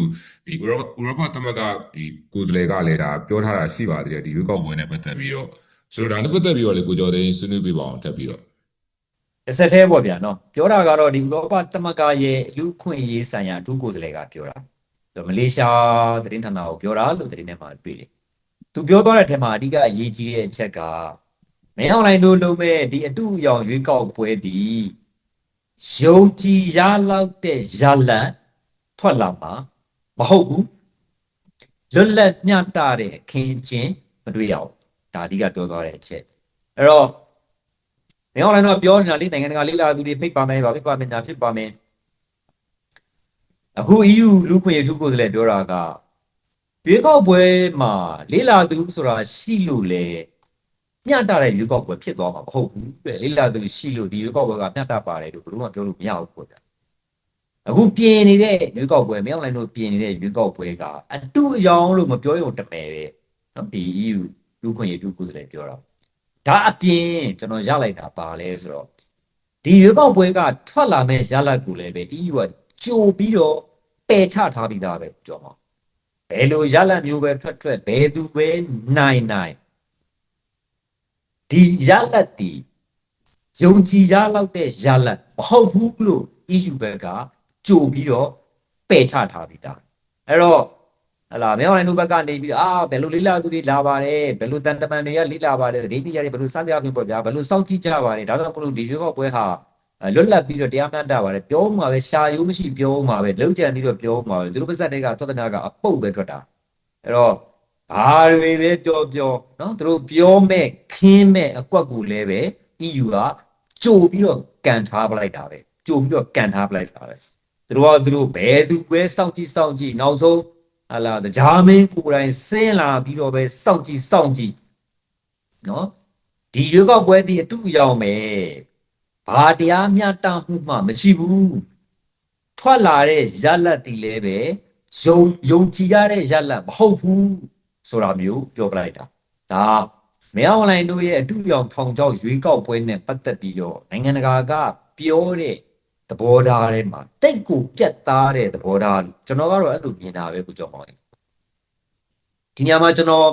ဒီဥရောဥရောပသမဂ္ဂဒီကိုယ်စားလှယ်ကလည်းဒါပြောထားတာရှိပါသေးတယ်ဒီရွေးကောက်ပွဲနဲ့ပတ်သက်ပြီးတော့ဆိုတော့ဒါနဲ့ပတ်သက်ပြီးတော့လေကိုကျော်သေးဆွေးနွေးပြပါအောင်ထပ်ပြီးတော့
တစ်ဆက်သေးပေါ့ဗျာနော်ပြောတာကတော့ဒီဥရောပသမဂ္ဂရဲ့လူခွင့်ရေးဆိုင်ရာအထူးကိုယ်စားလှယ်ကပြောတာဆိုတော့မလေးရှားသတင်းဌာနကိုပြောတာလို့သတင်းထဲမှာတွေ့တယ်သူပြောသွားတဲ့အထက်မှာအဓိကအရေးကြီးတဲ့အချက်က မင်းအွန်လိုင်းတို့လုံးမဲ့ဒီအတူအယောင်ရွေးကောက်ပွဲဒီယုံကြည်ရလောက်တဲ့ရလတ်ထွက်လာမှာမဟုတ်ဘူးလွတ်လပ်မျှတတဲ့အခင်းအကျင်းမတွေ့ရအောင်ဒါအဓိကပြောသွားတဲ့အချက်အဲ့တော့မင်းအွန်လိုင်းတော့ပြောနေတာလေနိုင်ငံတကာလေးလာသူတွေဖိတ်ပါမယ်ဗာဖိတ်ပါမယ်ညာဖြစ်ပါမယ်အခု EU လူခွင့်ရထုကိုယ်စားလှယ်ပြောတာကရွေးကောက်ပွဲမှာလေးလာသူဆိုတာရှိလို့လေ မျှတတဲ့ရွေးကောက်ပွဲဖြစ်သွားမှာမဟုတ်ဘူးတဲ့လေးလာသူရှိလို့ဒီရွေးကောက်ပွဲကမျှတပါတယ်လို့ဘယ်လိုမှပြောလို့မရဘူးပေါ့ဗျာအခုပြင်နေတဲ့ရွေးကောက်ပွဲမင်းအွန်လိုင်းတို့ပြင်နေတဲ့ရွေးကောက်ပွဲကအတူအယောင်လို့မပြောရုံတမယ်ပဲနော်ဒီ EU လူခွင့်ရထုကိုယ်စားလှယ်ပြောတာဒါအပြင်ကျွန်တော်ရလိုက်တာပါလဲဆိုတော့ဒီရွေးကောက်ပွဲကထွက်လာမဲ့ရလဒ်ကိုလည်းပဲ EU ကကြိုပြီးတော့ပယ်ချထားပြီးသားပဲကြောမှာဘယ်လိုရလဒ်မျိုးပဲထွက်ထွက်ဘယ်သူပဲနိုင်နိုင် ဒီရလဒ်ဒီယုံကြည်ရလောက်တဲ့ရလဒ်မဟုတ်ဘူးလို့ EU ဘက်ကကြိုပြီးတော့ပယ်ချထားပြီးသားအဲ့တော့ဟလာမြောင်းလိုင်းတို့ဘက်ကနေပြီးတော့အာဘယ်လိုလေးလာသူတွေလာပါတယ်ဘယ်လိုတန်တမန်တွေကလေးလာပါတယ်ဒိပိရတွေဘယ်လိုစပြပြပေါ့ဗျာဘယ်လိုစောင့်ကြည့်ကြပါတယ်ဒါကြောင့်မလို့ဒီရွေးကောက်ပွဲဟာအဲလွတ်လပ်ပြီးတော့တရားမျှတပါတယ်ပြောမှာပဲရှာယိုးမရှိပြောမှာပဲလုံကြံပြီးတော့ပြောမှာပဲသူတို့ပါဇက်တွေကထွက်တဲ့များကအပုတ်ပဲထွက်တာအဲ့တော့ ဘာတွေပဲပြောပြောနော်သူတို့ပြောမဲ့ခင်းမဲ့အကွက်ကိုလည်းပဲ EU ကကြိုပြီးတော့ကန်ထားပလိုက်တာပဲကြိုပြီးတော့ကန်ထားပလိုက်တာပဲသူတို့ကသူတို့ဘယ်သူပဲစောင့်ကြည့်စောင့်ကြည့်နောက်ဆုံးဟာလာတရားမင်းကိုယ်တိုင်ဆင်းလာပြီးတော့ပဲစောင့်ကြည့်စောင့်ကြည့်နော်ဒီရွေးကောက်ပွဲဒီအတူရောက်မယ်ဘာတရားမျှတမှုမှမရှိဘူးထွက်လာတဲ့ရလတ်တီလဲပဲယုံယုံကြည်ရတဲ့ရလတ်မဟုတ်ဘူး ဆိုတာမျိုးပြောပြလိုက်တာဒါမဲအွန်လိုင်းတို့ရဲ့အတူရောက်ထောင်ချောက်ရွေးကောက်ပွဲနဲ့ပတ်သက်ပြီးတော့နိုင်ငံတကာကပြောတဲ့သဘောထားထဲမှာတိတ်ကိုပြတ်သားတဲ့သဘောထားကျွန်တော်ကတော့အဲ့လိုမြင်တာပဲကိုကြောက်ပါလေဒီညမှာကျွန်တော်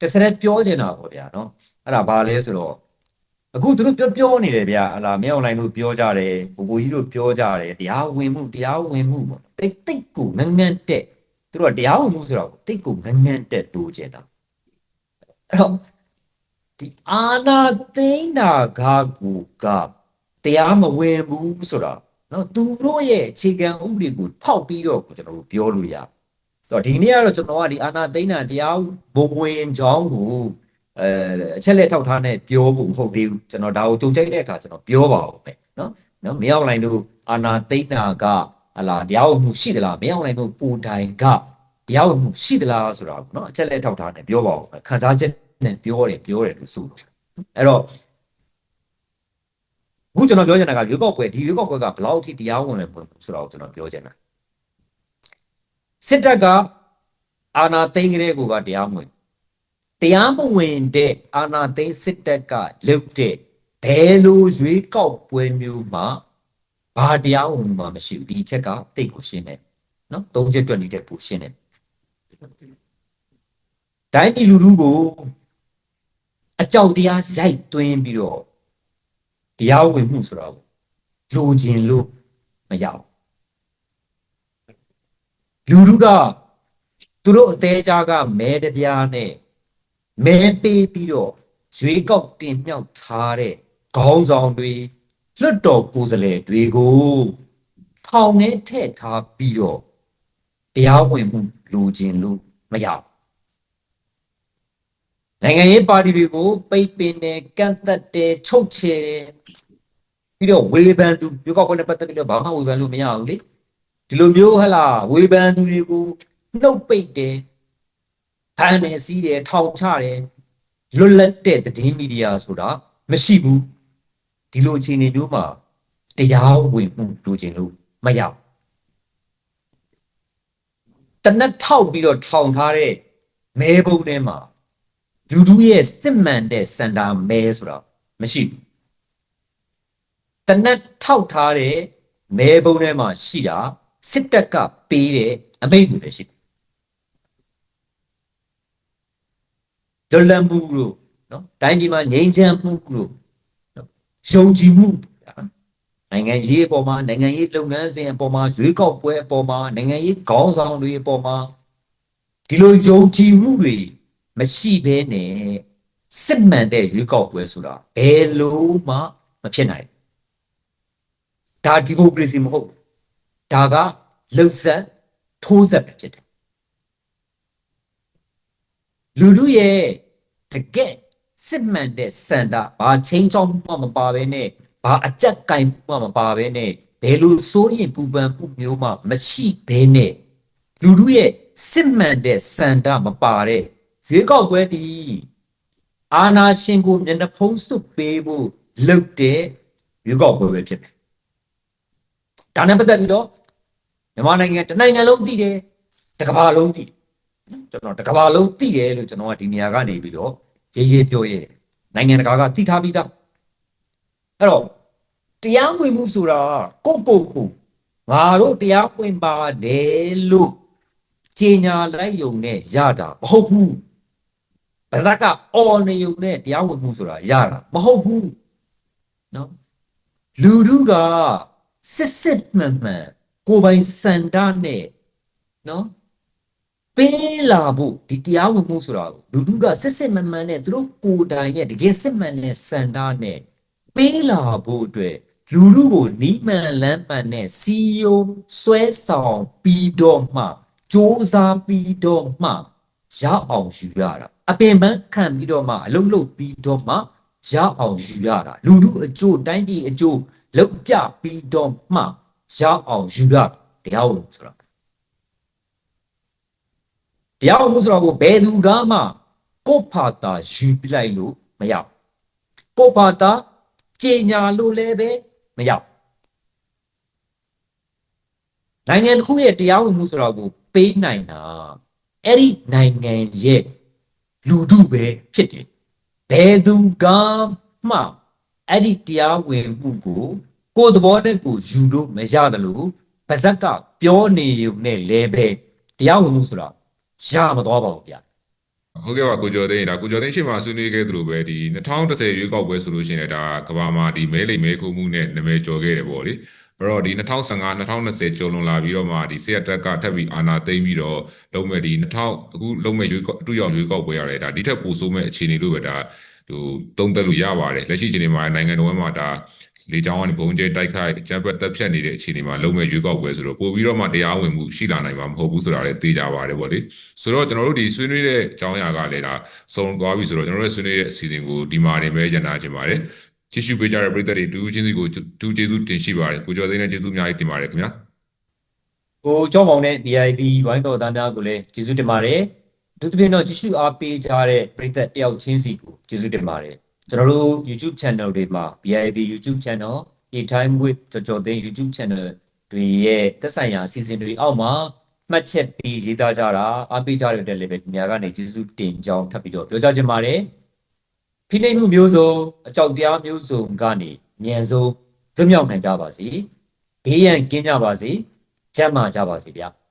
တစ်စရက်ပြောချင်တာပေါ့ဗျာနော်အဲ့ဒါဘာလဲဆိုတော့အခုသူတို့ပြောပြောနေတယ်ဗျာဟလာမြေအွန်လိုင်းတို့ပြောကြတယ်ဘူဘူကြီးတို့ပြောကြတယ်တရားဝင်မှုတရားဝင်မှုပေါ့တိတ်တိတ်ကိုငငန်းတက် သူတို့ကတရားဝင်မှုဆိုတော့တိတ်ကိုငငန်းတက်တိုးချင်တာအဲ့တော့ဒီအာနာသိန်းတာကကူကတရားမဝင်ဘူးဆိုတာနော်သူတို့ရဲ့အခြေခံဥပဒေကိုဖောက်ပြီးတော့ကျွန်တော်တို့ပြောလို့ရဆိုတော့ဒီနေ့ကတော့ကျွန်တော်ကဒီအာနာသိန်းတာတရားဘဝင်ကြောင်းကိုအဲအချက်လက်ထောက်ထားနဲ့ပြောဖို့မဟုတ်သေးဘူးကျွန်တော်ဒါကိုကြုံကြိုက်တဲ့အခါကျွန်တော်ပြောပါဦးမယ်နော်နော်မင်းအောင်လိုင်းတို့အာနာသိန်းတာက ဟလာတရားဝင်မှုရှိသလားမင်းအောင်လိုင်းတို့ပူတိုင်ကတရားဝင်မှုရှိသလားဆိုတာကိုနော်အချက်လက်ထောက်ထားနဲ့ပြောပါဦးမယ်ခန်းစားချက်နဲ့ပြောတယ်ပြောတယ်လို့ဆိုလို့အဲ့တော့အခုကျွန်တော်ပြောချင်တာကရွေးကောက်ပွဲဒီရွေးကောက်ပွဲကဘယ်လောက်ထိတရားဝင်လဲဆိုတာကိုကျွန်တော်ပြောချင်တာစစ်တပ်ကအာဏာသိမ်းကြတဲ့ကိုကတရားမဝင်တရားမဝင်တဲ့အာဏာသိမ်းစစ်တပ်ကလုပ်တဲ့ဘယ်လိုရွေးကောက်ပွဲမျိုးမှာ ဘာတရားဝင်မှမရှိဘူးဒီချက်ကတိတ်ကိုရှင်းတယ်နော်သုံးချက်တွက်နေတဲ့ပူရှင်းတယ်တိုင်းပြည်လူထုကိုအကြောက်တရားရိုက်သွင်းပြီးတော့တရားဝင်မှုဆိုတော့လိုချင်လို့မရဘူးလူထုကသူတို့အသေးကြားကမဲတပြားနဲ့မဲပေးပြီးတော့ရွေးကောက်တင်မြှောက်ထားတဲ့ခေါင်းဆောင်တွေ လွတ်တော်ကိုယ်စားလှယ်တွေကိုထောင်ထဲထည့်ထားပြီးတော့တရားဝင်မှုလိုချင်လို့မရဘူးနိုင်ငံရေးပါတီတွေကိုပိတ်ပင်တယ်ကန့်သက်တယ်ချုပ်ချယ်တယ်ပြီးတော့ဝေဖန်သူရွေးကောက်ပွဲနဲ့ပတ်သက်ပြီးတော့ဘာမှဝေဖန်လို့မရဘူးလေဒီလိုမျိုးဟလာဝေဖန်သူတွေကိုနှုတ်ပိတ်တယ်ဖမ်းတယ်စီးတယ်ထောင်ချတယ်လွတ်လပ်တဲ့သတင်းမီဒီယာဆိုတာမရှိဘူး ဒီလိုအခြေအနေမျိုးမှာတရားဝင်မှုလိုချင်လို့မရဘူးတနက်ထောက်ပြီးတော့ထောင်ထားတဲ့မဲပုံထဲမှာလူထုရဲ့စစ်မှန်တဲ့စန္ဒာမဲဆိုတာမရှိဘူးတနက်ထောက်ထားတဲ့မဲပုံထဲမှာရှိတာစစ်တပ်ကပေးတဲ့အမိန့်တွေပဲရှိတယ်လွတ်လပ်မှုလို့နော်တိုင်းပြည်မှာငြိမ်းချမ်းမှုလို့နော် ယုံကြည်မှုနိုင်ငံရေးအပေါ်မှာနိုင်ငံရေးလုပ်ငန်းစဉ်အပေါ်မှာရွေးကောက်ပွဲအပေါ်မှာနိုင်ငံရေးခေါင်းဆောင်တွေအပေါ်မှာဒီလိုယုံကြည်မှုတွေမရှိဘဲနဲ့စစ်မှန်တဲ့ရွေးကောက်ပွဲဆိုတာဘယ်လို့မှမဖြစ်နိုင်ဘူးဒါဒီမိုကရေစီမဟုတ်ဘူးဒါကလှုပ်ဆက်ထိုးဆက်ပဲဖြစ်တယ်လူတို့ရဲ့တကယ် စစ်မှန်တဲ့စန္ဒဘာချင်းချောင်းမှမပါဘဲနဲ့ဘာအကြက်ကင်မှမပါဘဲနဲ့ဘယ်လိုစိုးရင်ပူပန်မှုမျိုးမှမရှိဘဲနဲ့လူတို့ရဲ့စစ်မှန်တဲ့စန္ဒမပါတဲ့ရွေးကောက်ပွဲတည်အာနာရှင်ကိုမျက်နှာဖုံးစွပ်ပေးဖို့လုပ်တဲ့ရွေးကောက်ပွဲပဲဖြစ်တယ်ဒါနဲ့ပတ်သက်ပြီးတော့မြန်မာနိုင်ငံတစ်နိုင်ငံလုံးသိတယ်တစ်ကမ္ဘာလုံးသိတယ်ကျွန်တော်တစ်ကမ္ဘာလုံးသိတယ်လို့ကျွန်တော်ကဒီနေရာကနေပြီးတော့ ရေးရေးပြောရဲတယ်နိုင်ငံတကာကသိထားပြီးသားအဲ့တော့တရားဝင်မှုဆိုတာကိုယ့်ကိုယ်ကိုငါတို့တရားဝင်ပါတယ်လို့ကြေညာလိုက်ယုံနဲ့ရတာမဟုတ်ဘူးပါဇက်ကအော်နေယုံနဲ့တရားဝင်မှုဆိုတာရတာမဟုတ်ဘူးเนาะလူတို့ကစစ်စစ်မှန်မှန်ကိုယ်ပိုင်စန္ဒနဲ့เนาะ ပေးလာဖို့ဒီတရားဝင်မှုဆိုတာကိုလူတို့ကစစ်စစ်မှန်မှန်နဲ့သူတို့ကိုယ်တိုင်ရဲ့တကယ်စစ်မှန်တဲ့စန္ဒနဲ့ပေးလာဖို့အတွက်လူတို့ကိုနီးမှန်လမ်းမှန်နဲ့စီယုံဆွဲဆောင်ပြီးတော့မှစ조사ပြီးတော့မှရအောင်ယူရတာအပင်ပန်းခံပြီးတော့မှအလုံးလုံးပြီးတော့မှရအောင်ယူရတာလူတို့အကျိုးတိုင်းပြည်အကျိုးလောက်ပြပြီးတော့မှရအောင်ယူရတရားဝင်ဆိုတာ တရားဝင်ဆိုတာကိုဘယ်သူကမှကိုယ့်ဖာတာယူပြလိုက်လို့မရကိုယ့်ဖာတာကြေညာလို့လည်းပဲမရနိုင်ငံတစ်ခုရဲ့တရားဝင်မှုဆိုတာကိုပေးနိုင်တာအဲ့ဒီနိုင်ငံရဲ့လူထုပဲဖြစ်တယ်ဘယ်သူကမှအဲ့ဒီတရားဝင်မှုကိုကိုယ်သဘောနဲ့ကိုယူလို့မရတယ်လို့ပါဇက်ကပြောနေုံနဲ့လဲပဲတရားဝင်မှုဆိုတာ ရမသွားပါဘူးဗျာ
ဟုတ်ကဲ့ပါကိုကျော်သိန်းဒါကိုကျော်သိန်းရှေ့မှာဆွေးနွေးခဲ့သလိုပဲဒီ2010ရွေးကောက်ပွဲဆိုလို့ရှိရင်လည်းဒါကဘာမှာဒီမဲလိမ်မဲခုမှုနဲ့နာမည်ကျော်ခဲ့တယ်ပေါ့လေအဲ့တော့ဒီ2015 2020ကျော်လွန်လာပြီးတော့မှဒီဆီယတက်ကထပ်ပြီးအာဏာသိမ်းပြီးတော့လုံးမဲ့ဒီ2000အခုလုံးမဲ့ရွေးကောက်အတူရောက်ရွေးကောက်ပွဲရတယ်ဒါဒီထက်ပိုဆိုးမဲ့အခြေအနေလို့ပဲဒါဟိုသုံးသက်လို့ရပါတယ်လက်ရှိအခြေအနေမှာနိုင်ငံတော်မှာဒါ လေကြောင်းကနေဘုံကျဲတိုက်ခိုက်ကြမ်းဖက်တပ်ဖြတ်နေတဲ့အခြေအနေမှာလုံးမဲ့ရွေးကောက်ပွဲဆိုတော့ပို့ပြီးတော့မှတရားဝင်မှုရှိလာနိုင်မှာမဟုတ်ဘူးဆိုတာလည်းသိကြပါတယ်ဗောလေဆိုတော့ကျွန်တော်တို့ဒီဆွေးနွေးတဲ့အကြောင်းအရာကလည်းဒါစုံသွားပြီဆိုတော့ကျွန်တော်တို့ဆွေးနွေးတဲ့အစီအစဉ်ကိုဒီမှာနေပဲညနာချင်ပါတယ်ကြည့်ရှုပေးကြတဲ့ပရိသတ်တွေဒူးချင်းစီကိုဒူးကျေးဇူးတင်ရှိပါတယ်ကိုကျော်သိန်းနဲ့ကျေးဇူးအများကြီးတင်ပါတယ်ခင်ဗျာ
ကိုကျောင်းပေါင်းနဲ့ VIP ဝိုင်းတော်သားများကိုလည်းကျေးဇူးတင်ပါတယ်။ဒုတိယတော့ကြည့်ရှုအားပေးကြတဲ့ပရိသတ်တယောက်ချင်းစီကိုကျေးဇူးတင်ပါတယ်။ ကျွန်တော်တို့ YouTube channel တွေမှာ VIP YouTube channel, A Time with ကြော်ကြော်သိန်း YouTube channel တွေရဲ့သက်ဆိုင်ရာအစီအစဉ်တွေအောက်မှာမှတ်ချက်ပြီးရေးသားကြတာအားပေးကြတဲ့အတွက်လည်းပဲဒီများကနေကျေးဇူးတင်ကြောင်းထပ်ပြီးတော့ပြောကြားချင်ပါတယ်။ဖိနှိပ်မှုမျိုးစုံအကြောက်တရားမျိုးစုံကနေအမြန်ဆုံးလွတ်မြောက်နိုင်ကြပါစေ။ဘေးရန်ကင်းကြပါစေ။ကျမ်းမာကြပါစေဗျာ။